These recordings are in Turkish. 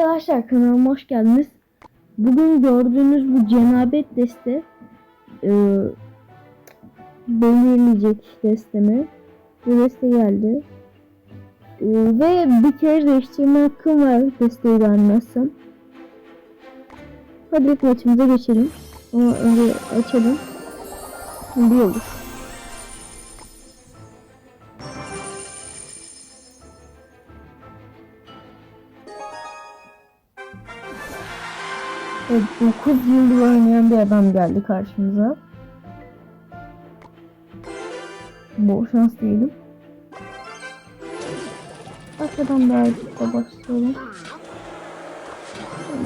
Arkadaşlar kanalıma hoş geldiniz. Bugün gördüğünüz bu cenabet deste e, belirleyecek destemi. Bu deste geldi. E, ve bir kere değiştirme hakkım var desteği beğenmezsem. Hadi ilk maçımıza geçelim. Ama önce açalım. Şimdi olur. Evet, 9 yıldır oynayan bir adam geldi karşımıza. Bol şans diyelim. Arkadan birazcık da başlayalım.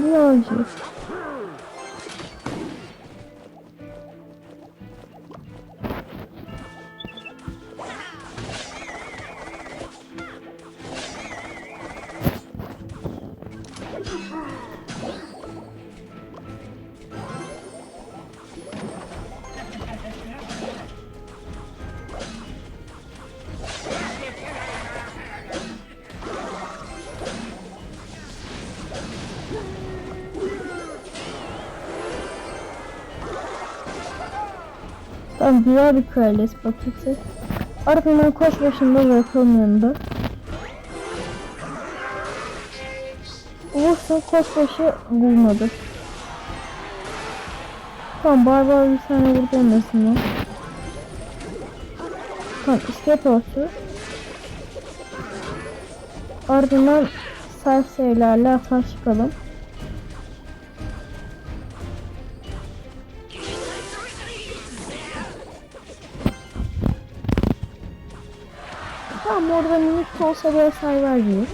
Birazcık. Tamam güzel bir kraliçe paketi. Ardından koş başında bırakalım yanında. Vursa koş başı bulmadı. Tamam barbar bir tane vurdu olmasın Tamam iskelet olsun. Ardından serserilerle atar çıkalım. Orada minik olsa bir hasar vermiyor.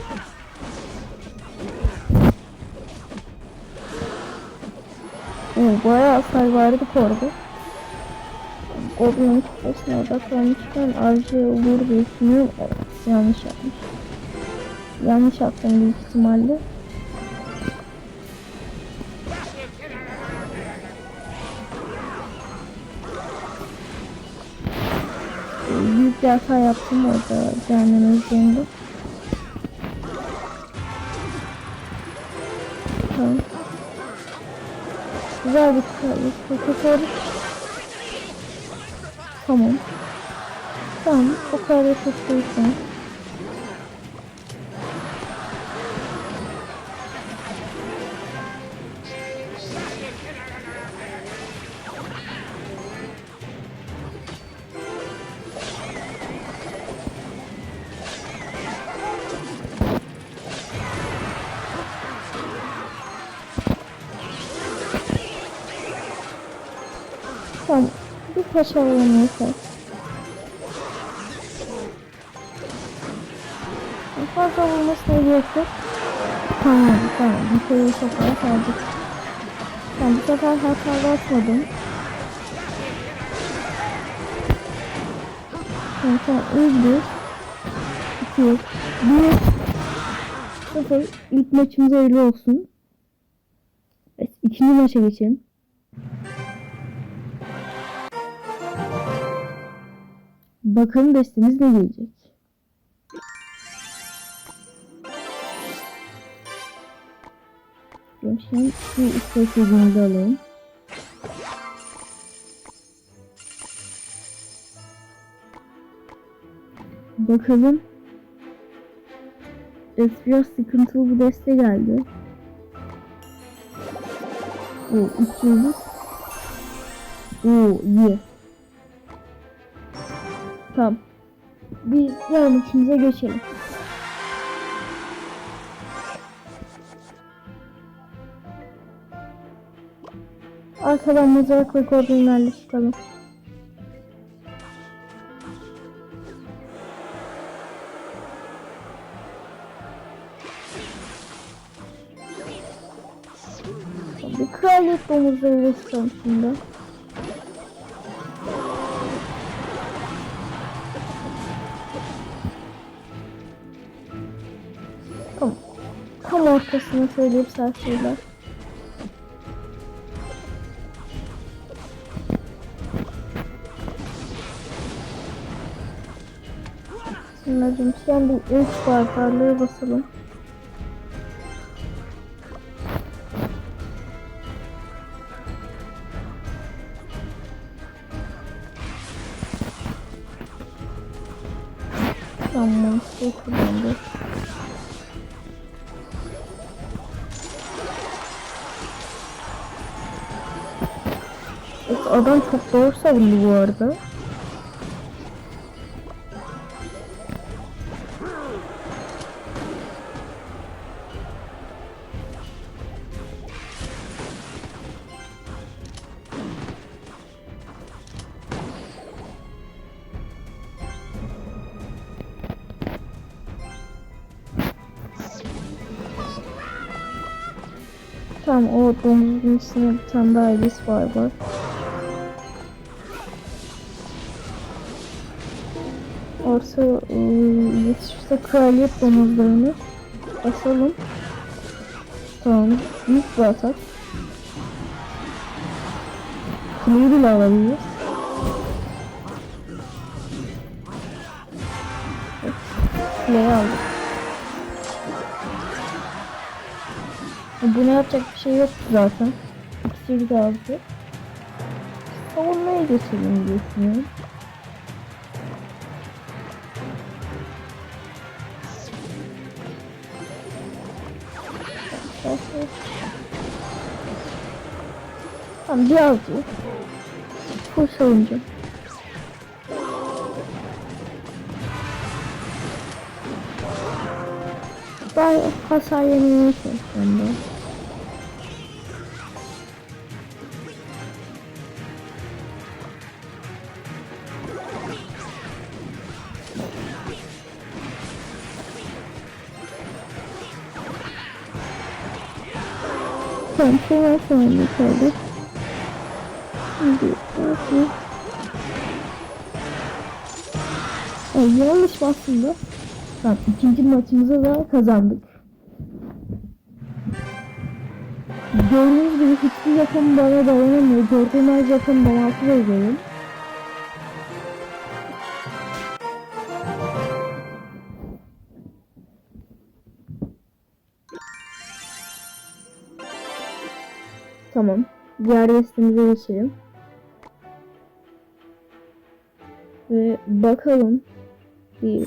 Oo, bayağı hasar verdik orada. Goblin'in kafasına odaklanmışken avcı olur diye düşünüyorum. Evet yanlış yapmış. Yanlış yaptım büyük ihtimalle. Bir yaptım orada cehennem üzerinde. Tamam. Güzel bir profesör. Tamam. Tamam. O kadar da çok değil Yeter. Fazla vurmasına gerek yok. Tamam tamam. Bir kere sefer sadece. Ben bu sefer hata basmadım. Tamam tamam. Öldü. İki yok. Bir. Sıfır. İlk maçımız öyle olsun. Evet. ikinci maça geçelim. Bakalım destemiz ne gelecek. Şimdi şu istediğimizi alalım. Bakalım. Evet, biraz sıkıntılı bir deste geldi. O üç yıldız. Oo iyi. Tamam. Biz diğer maçımıza geçelim. Arkadan mızrak ve goblinlerle çıkalım. Bir kraliyet domuzlarıyla çıkalım Tam ortasını söyleyip sen söyle. Sınırcım sen bir üç barbarlığı basalım. Tamam, çok. Adam çok doğru savundu bu arada. Tamam o domuzun üstüne bir tane daha Alice var var. Orta ıı, yetişirse kraliyet domuzlarını basalım. Tamam. Büyük bir atak. Kuleyi bile alabiliriz. Kuleyi aldık. Buna yapacak bir şey yok zaten. İkisi de aldı. Savunmaya geçelim diye düşünüyorum. Tamam biraz bu. Full savunca. Ben hasar yemeye çalışıyorum ben. Tamam, şey var sonra yukarıda. Şimdi, bakayım. Ay, yanlış aslında. Tamam, ikinci maçımızı da kazandık. Gördüğünüz gibi hiçbir yapım bana dayanamıyor. Gördüğüm yapım bana altı veriyorum. Tamam. Diğer destemize geçelim. Ve bakalım. Bir.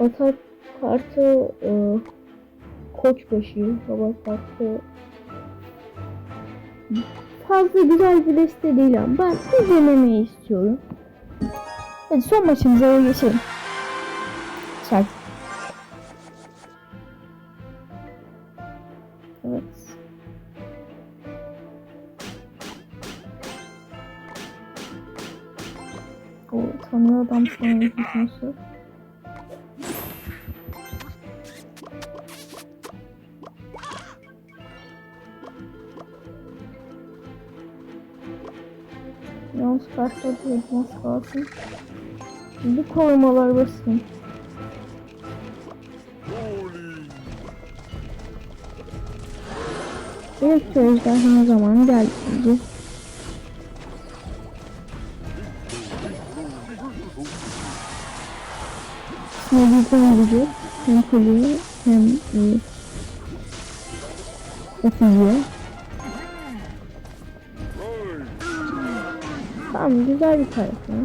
Atak kartı e, koçbaşı, hava kartı fazla güzel bir deste değil ama ben bir denemeyi istiyorum. Hadi son maçımıza geçelim. Çak. Tanrı adam sonra konusu. Yalnız karşıda nasıl kalsın. Bu korumalar basın. Büyük ejderha zamanı geldi gücü hem kuleyi hem e, Efiye. Tamam güzel bir karakter.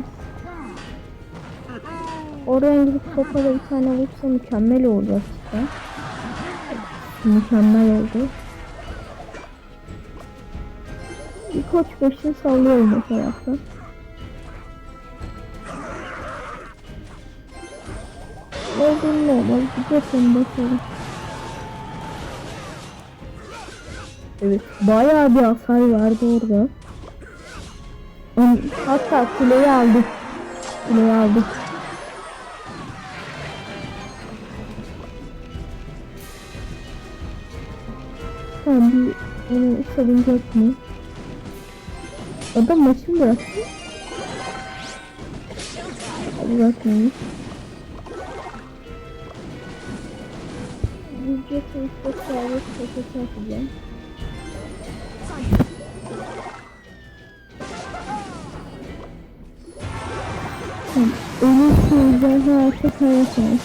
Oraya gidip topla bir tane vursa mükemmel olacak işte. Mükemmel oldu. Bir koç başını sallıyorum o tarafta. Olduğum normal bir yapayım bakalım. Evet bayağı bir hasar vardı orada. Hatta kuleyi aldık. Kuleyi aldık. Tamam bir onu savunacak mı? Adam maçı mı bıraktı? Hadi Yüzde sonuçta servis paketi atacağım. Tamam. Ölürse yüzde hayatta kalırsınız.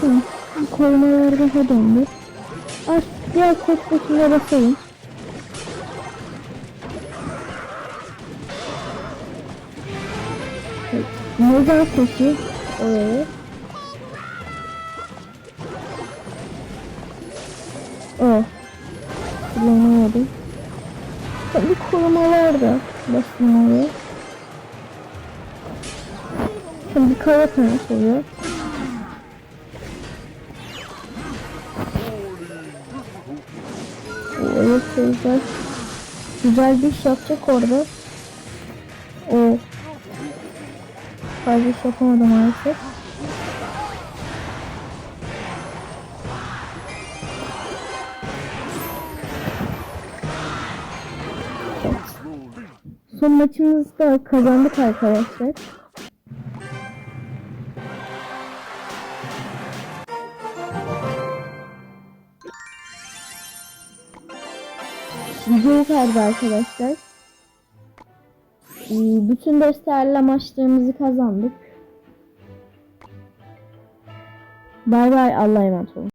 Tamam. Korumalar daha döndü. Artık diğer kopyasına basalım. Neden peki? Evet. Oh. Kullanamadım. Bir koruma var da. Basın oraya. Şimdi bir kara tanesi oluyor. Evet güzel. Güzel bir iş yapacak orada. O. Fazla iş yapamadı maalesef. Son maçımızda kazandık arkadaşlar. Video kaldı arkadaşlar. Ee, Bütün gösterilen maçlarımızı kazandık. Bay bay Allah'a emanet olun.